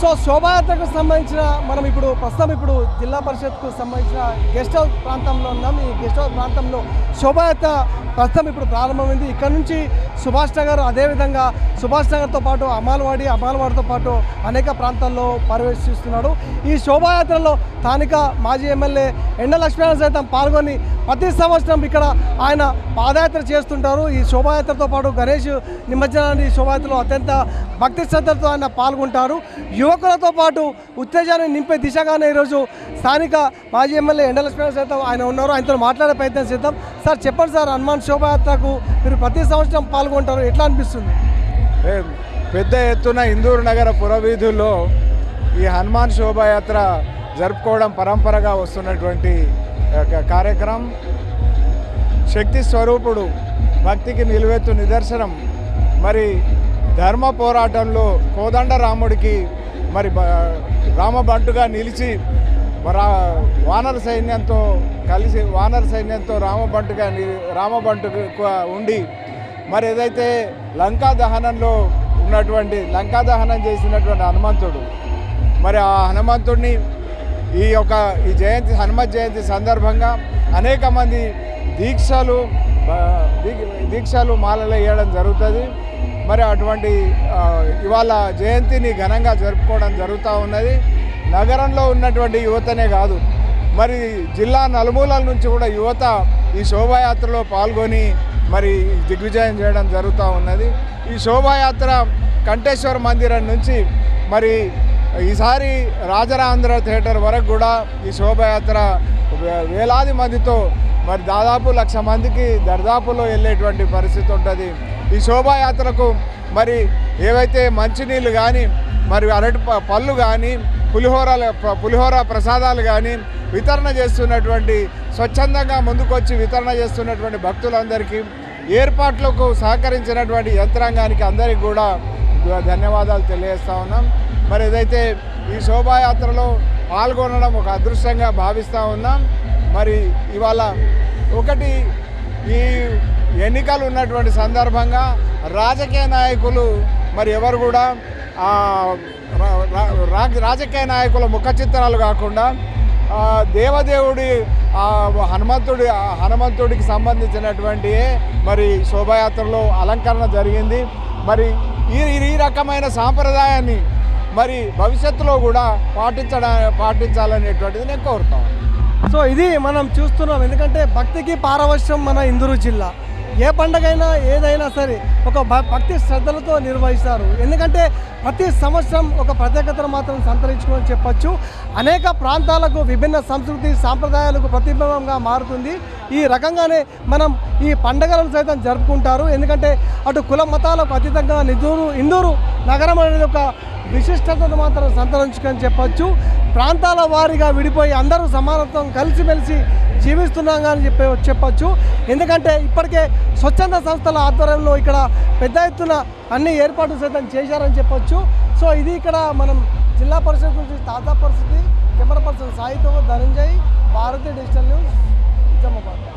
So శోభాయాత్రకు సంబంధించిన మనం ఇప్పుడు ప్రస్తుతం ఇప్పుడు జిల్లా పరిషత్కు సంబంధించిన గెస్ట్ హౌస్ ప్రాంతంలో ఉన్నాం. ఈ గెస్ట్ హౌస్ ప్రాంతంలో శోభాయాత్ర ప్రస్తుతం ఇప్పుడు ప్రారంభమైంది. ఇక్కడ నుంచి సుభాష్ నగర్ అదేవిధంగా సుభాష్ నగర్తో పాటు అమాలవాడి అమాలవాడితో పాటు అనేక ప్రాంతాల్లో పర్యవేక్షిస్తున్నాడు ఈ శోభాయాత్రలో స్థానిక మాజీ ఎమ్మెల్యే ఎండ లక్ష్మీనారాయణ సైతం పాల్గొని ప్రతి సంవత్సరం ఇక్కడ ఆయన పాదయాత్ర చేస్తుంటారు. ఈ శోభాయాత్రతో పాటు గణేష్ నిమజ్జనాన్ని ఈ శోభాయాత్రలో అత్యంత భక్తి శ్రద్ధలతో ఆయన పాల్గొంటారు. యువకులతో పాటు ఉత్తేజాన్ని నింపే దిశగానే ఈరోజు స్థానిక మాజీ ఎమ్మెల్యే ఎండల లక్ష్మీనారాయణ సైతం ఆయన ఉన్నారు. ఆయనతో మాట్లాడే ప్రయత్నం చేద్దాం. సార్ చెప్పండి సార్ హనుమాన్ శోభాయాత్రకు మీరు ప్రతి సంవత్సరం పాల్గొంటారు. ఎట్లా అనిపిస్తుంది? పెద్ద ఎత్తున ఇందూరు నగర పురవీధుల్లో ఈ హనుమాన్ శోభాయాత్ర జరుపుకోవడం పరంపరగా వస్తున్నటువంటి కార్యక్రమం. శక్తి స్వరూపుడు భక్తికి నిలువెత్తు నిదర్శనం. మరి ధర్మ పోరాటంలో కోదండ రాముడికి మరి రామబంటుగా నిలిచి వానర సైన్యంతో కలిసి వానర సైన్యంతో రామబంటుగా కానీ రామబంటుగా ఉండి మరి ఏదైతే లంకా దహనంలో ఉన్నటువంటి లంకా దహనం చేసినటువంటి హనుమంతుడు మరి ఆ హనుమంతుడిని ఈ యొక్క ఈ జయంతి హనుమత్ జయంతి సందర్భంగా అనేక మంది దీక్షలు దీక్షలు మాలలు వేయడం జరుగుతుంది. మరి అటువంటి ఇవాళ జయంతిని ఘనంగా జరుపుకోవడం జరుగుతూ ఉన్నది. నగరంలో ఉన్నటువంటి యువతనే కాదు మరి జిల్లా నలుమూలల నుంచి కూడా యువత ఈ శోభాయాత్రలో పాల్గొని మరి దిగ్విజయం చేయడం జరుగుతూ ఉన్నది. ఈ శోభాయాత్ర కంఠేశ్వర మందిరం నుంచి మరి ఈసారి రాజరాంధ్ర థియేటర్ వరకు కూడా ఈ శోభాయాత్ర వేలాది మందితో మరి దాదాపు లక్ష మందికి దర్దాపులో వెళ్ళేటువంటి పరిస్థితి ఉంటుంది. ఈ శోభాయాత్రకు మరి ఏవైతే మంచినీళ్ళు కానీ మరి అరటి ప- పళ్ళు కానీ పులిహోర పులిహోర ప్రసాదాలు కానీ వితరణ చేస్తున్నటువంటి స్వచ్ఛందంగా ముందుకొచ్చి వితరణ చేస్తున్నటువంటి భక్తులందరికీ ఏర్పాట్లకు సహకరించినటువంటి యంత్రాంగానికి అందరికీ కూడా ధన్యవాదాలు తెలియజేస్తా ఉన్నాం. మరి ఏదైతే ఈ శోభాయాత్రలో పాల్గొనడం ఒక అదృష్టంగా భావిస్తూ ఉన్నాం. మరి ఇవాళ ఒకటి ఈ ఎన్నికలు ఉన్నటువంటి సందర్భంగా రాజకీయ నాయకులు మరి ఎవరు కూడా రాజకీయ నాయకుల ముఖ చిత్రాలు కాకుండా దేవదేవుడి హనుమంతుడి హనుమంతుడికి సంబంధించినటువంటి మరి శోభాయాత్రలో అలంకరణ జరిగింది. మరి ఈ ఈ రకమైన సాంప్రదాయాన్ని మరి భవిష్యత్తులో కూడా పాటించడా పాటించాలనేటువంటిది నేను కోరుతాను సో ఇది మనం చూస్తున్నాం. ఎందుకంటే భక్తికి పారవశ్యం మన ఇందూరు జిల్లా. ఏ పండగైనా ఏదైనా సరే ఒక భక్తి శ్రద్ధలతో నిర్వహిస్తారు. ఎందుకంటే ప్రతి సంవత్సరం ఒక ప్రత్యేకతను మాత్రం సంతరించుకొని చెప్పచ్చు. అనేక ప్రాంతాలకు విభిన్న సంస్కృతి సాంప్రదాయాలకు ప్రతిబింబంగా మారుతుంది. ఈ రకంగానే మనం ఈ పండగలను సైతం జరుపుకుంటారు. ఎందుకంటే అటు కుల మతాలకు అతీతంగా నిధూరు ఇందూరు నగరం అనేది ఒక విశిష్టతను మాత్రం సంతరించుకొని చెప్పచ్చు. ప్రాంతాల వారీగా విడిపోయి అందరూ సమానత్వం కలిసిమెలిసి జీవిస్తున్నాం అని చెప్పి చెప్పచ్చు. ఎందుకంటే ఇప్పటికే స్వచ్ఛంద సంస్థల ఆధ్వర్యంలో ఇక్కడ పెద్ద ఎత్తున అన్ని ఏర్పాట్లు సైతం చేశారని చెప్పొచ్చు. సో ఇది ఇక్కడ మనం జిల్లా పరిషత్ నుంచి తాజా పరిస్థితి కెమెరా పర్సన్ సాయితో ధనంజయ్ భారతీయ డిజిటల్ న్యూస్ నిజామాబాద్.